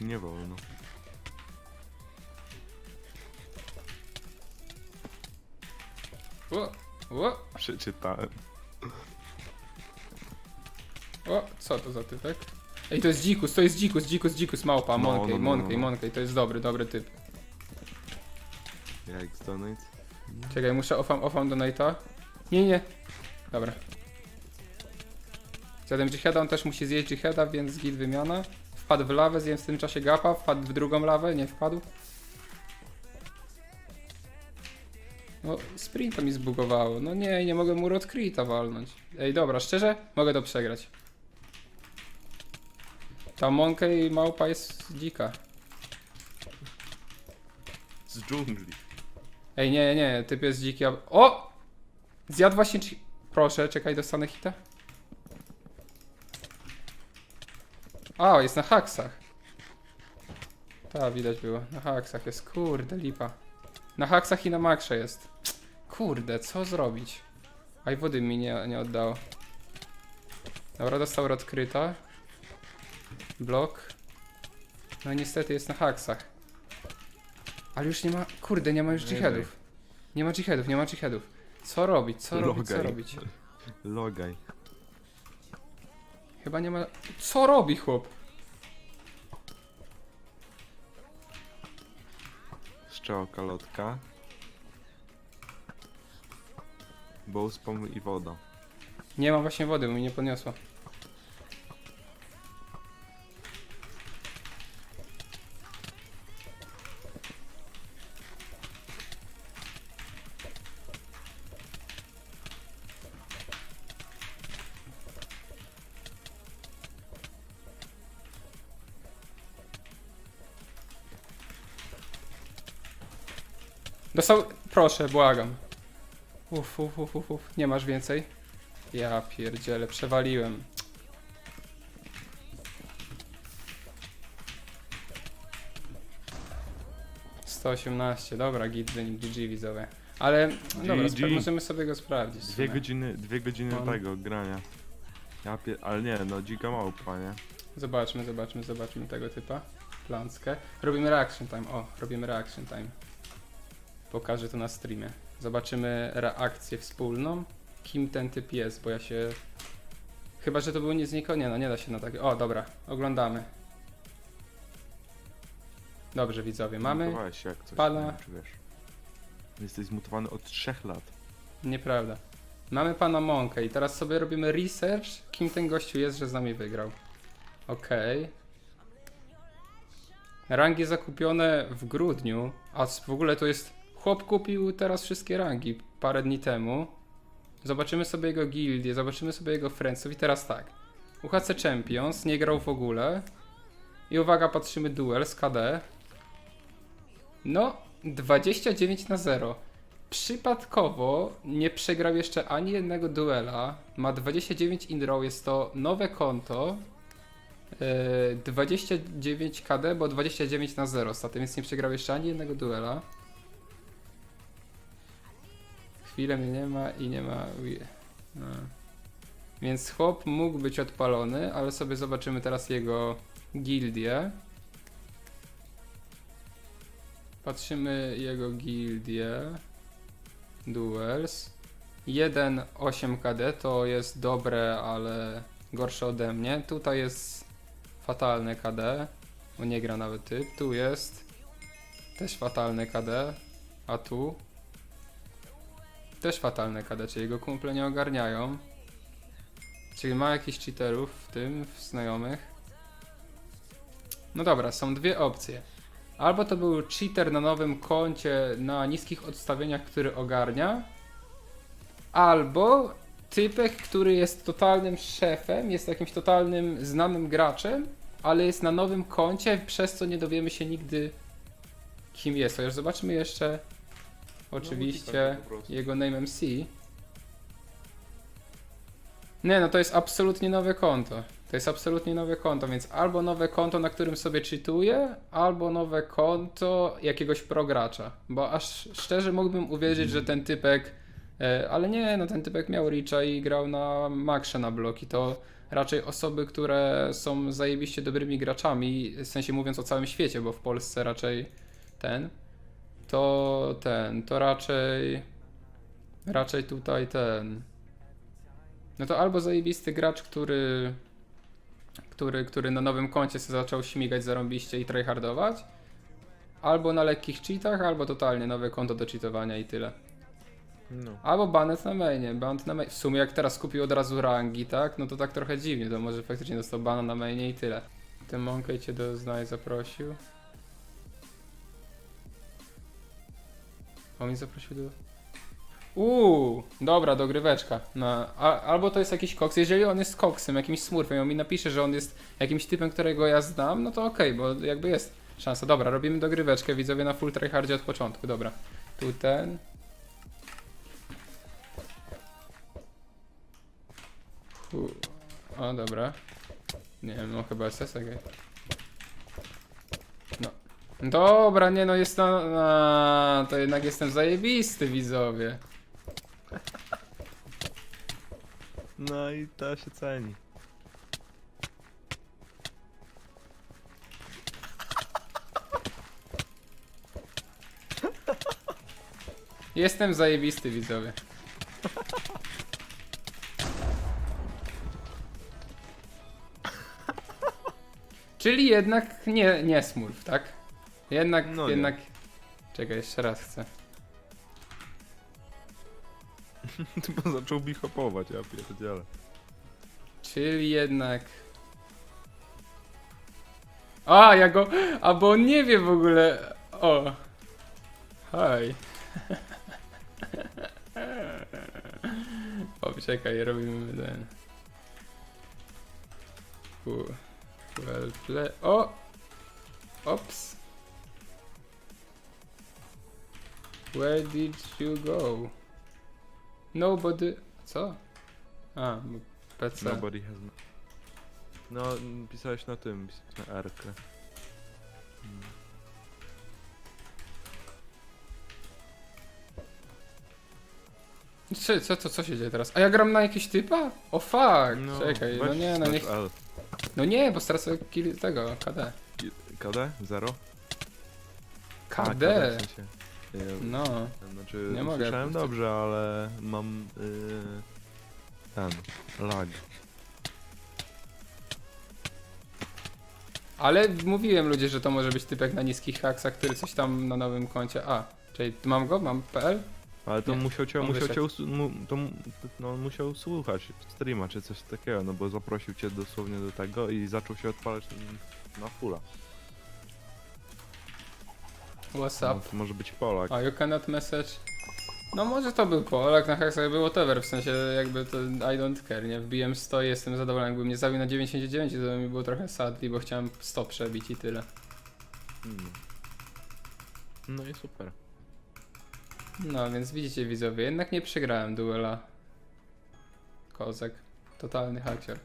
Nie wolno. O, o, Przeczytałem. o, co to za typek? Ej, to jest dzikus, to jest dzikus, dzikus, dzikus, małpa, No, monkey, no, no, monkey, no. monkey, to jest dobry, dobry typ. Jak donate? Czekaj, muszę ofam, ofam donate'a. Nie, nie. Dobra. Zjadłem jihada, on też musi zjeść jihada, więc git wymiana. Wpadł w lawę, zjem w tym czasie gapa, wpadł w drugą lawę, nie wpadł. No, sprinta mi zbugowało. No nie, nie mogę mu Rodcrita walnąć. Ej, dobra, szczerze, mogę to przegrać. Ta monkey małpa jest dzika. Z dżungli. Ej, nie, nie, typ jest dziki. a- O! Zjadł właśnie. Proszę, czekaj, dostanę hita. A, jest na haksach. Tak, widać było. Na haksach jest. Kurde, lipa. Na haksach i na makrze jest. Kurde, co zrobić? Aj, wody mi nie, nie oddało. Dobra, dostał odkryta. Blok. No niestety jest na haksach. Ale już nie ma. Kurde, nie ma już dżihadów. Nie ma dżihadów, nie ma dżihadów. Co robić? Co robić? Co Logaj. robić? Logaj. Chyba nie ma. Co robi chłop? Szczełka lotka. Bow spam i woda. Nie ma właśnie wody, bo mi nie podniosło. Dostał. Proszę, błagam. Uf, uf, uf, uf, uf. Nie masz więcej? Ja pierdzielę, przewaliłem. Sto osiemnaście, dobra, git wynik GG widzowie. Ale dobra, GG. spra- możemy sobie go sprawdzić. w Dwie sumie. godziny, dwie godziny No. tego grania. Ja pie... Ale nie, no dzika małpa, nie? Zobaczmy, zobaczmy, zobaczmy tego typa. Planskę. Robimy reaction time. O, robimy reaction time. Pokażę to na streamie. Zobaczymy reakcję wspólną. Kim ten typ jest, bo ja się. Chyba, że to był nie znikło. Nie, no nie da się na takie. O, dobra, oglądamy. Dobrze, widzowie, mamy. Zmutowałeś się jak coś, pana- nie wiem, czy wiesz. Jesteś zmutowany od trzech lat. Nieprawda. Mamy pana Monkę i teraz sobie robimy research, kim ten gościu jest, że z nami wygrał. Okej. Rangi zakupione w grudniu, a s- w ogóle to jest... Chłop kupił teraz wszystkie rangi parę dni temu. Zobaczymy sobie jego gildię, zobaczymy sobie jego friendsów i teraz tak. UHC Champions nie grał w ogóle. I uwaga, patrzymy duel z KD. No, 29 na 0 przypadkowo nie przegrał jeszcze ani jednego duela. Ma 29 in row, jest to nowe konto. Yy, 29 KD, bo 29 na 0 staty, więc nie przegrał jeszcze ani jednego duela. Chwilę mnie nie ma i nie ma. No. Więc chłop mógł być odpalony, ale sobie zobaczymy teraz jego gildię. Patrzymy jego gildię. Duels. 1 8 KD to jest dobre, ale gorsze ode mnie. Tutaj jest fatalne KD, bo nie gra nawet typ. Tu jest też fatalne KD, a tu też fatalne czyli jego kumple nie ogarniają. Czyli ma jakichś cheaterów w tym, w znajomych. No dobra, są dwie opcje. Albo to był cheater na nowym koncie na niskich odstawieniach, który ogarnia, albo typek, który jest totalnym szefem, jest jakimś totalnym znanym graczem, ale jest na nowym koncie, przez co nie dowiemy się nigdy kim jest. Chociaż zobaczmy jeszcze oczywiście po prostu. jego name MC. Nie, no to jest absolutnie nowe konto. To jest absolutnie nowe konto, więc albo nowe konto, na którym sobie czytuję, albo nowe konto jakiegoś progracza. Bo aż szczerze mógłbym uwierzyć, że ten typek E, Ale nie, no ten typek miał Richa i grał na Maxie na bloki. To raczej osoby, które są zajebiście dobrymi graczami, w sensie mówiąc o całym świecie, bo w Polsce raczej ten, to ten, to raczej, raczej tutaj ten, no to albo zajebisty gracz, który, który, który na nowym koncie sobie zaczął śmigać zarąbiście i tryhardować, albo na lekkich cheatach, albo totalnie nowe konto do cheatowania i tyle. No. Albo banet na mainie, banet na mainie. W sumie jak teraz kupił od razu rangi, tak? No to tak trochę dziwnie, to może faktycznie dostał bana na mainie i tyle. Ten Monkey cię do znaj zaprosił. On mnie zaprosił do... Uuu, dobra, dogryweczka. No, a, albo to jest jakiś koks, jeżeli on jest koksem, jakimś smurfem, i on mi napisze, że on jest jakimś typem, którego ja znam, no to okej, bo jakby jest szansa. Dobra, robimy dogryweczkę, widzowie na full tryhardzie od początku, dobra. Tu ten, Fu. O, dobra. Nie wiem, no chyba SS, okej. Dobra, nie no, jest to... A, to jednak jestem zajebisty, widzowie. No i to się ceni. Jestem zajebisty, widzowie. Czyli jednak nie, nie smurf, tak? Jednak, No nie. jednak... Czekaj, jeszcze raz chcę. Bo zaczął bichopować, ja pierdzielę. Czyli jednak... A, ja go... A, bo on nie wie w ogóle... O. Hej. O, czekaj, robimy ten... U. Well play... O! Ops. Where did you go? Nobody... Co? A, PC. Nobody has... No, no pisałeś na tym, pisałeś na R. Co, co, co, co się dzieje teraz? A ja gram na jakiś typa? O fuck! No, Czekaj, no nie, no niech... No nie, bo stracę kill tego, KD. KD? Zero? A, KD? w sensie. No. Znaczy, Nie mogę, słyszałem dobrze, ale mam yy, ten lag. Ale mówiłem ludzie, że to może być typek na niskich haksach, który coś tam na nowym koncie... A, czyli mam go? Mam PL? Ale to Nie, musiał cię, on musiał cię, usu- mu, to, mu- no, on musiał słuchać streama czy coś takiego, no bo zaprosił cię dosłownie do tego i zaczął się odpalać na fulla. What's No, up? to może być Polak. A you cannot message... No może to był Polak, na haksach był whatever, w sensie jakby to I don't care, nie? Wbiłem 100 i jestem zadowolony, jakby mnie zabił na 99 to by mi było trochę sadly, bo chciałem 100 przebić i tyle. Mm. No i super. No, więc widzicie widzowie, jednak nie przegrałem duela. Kozek. Totalny haksior.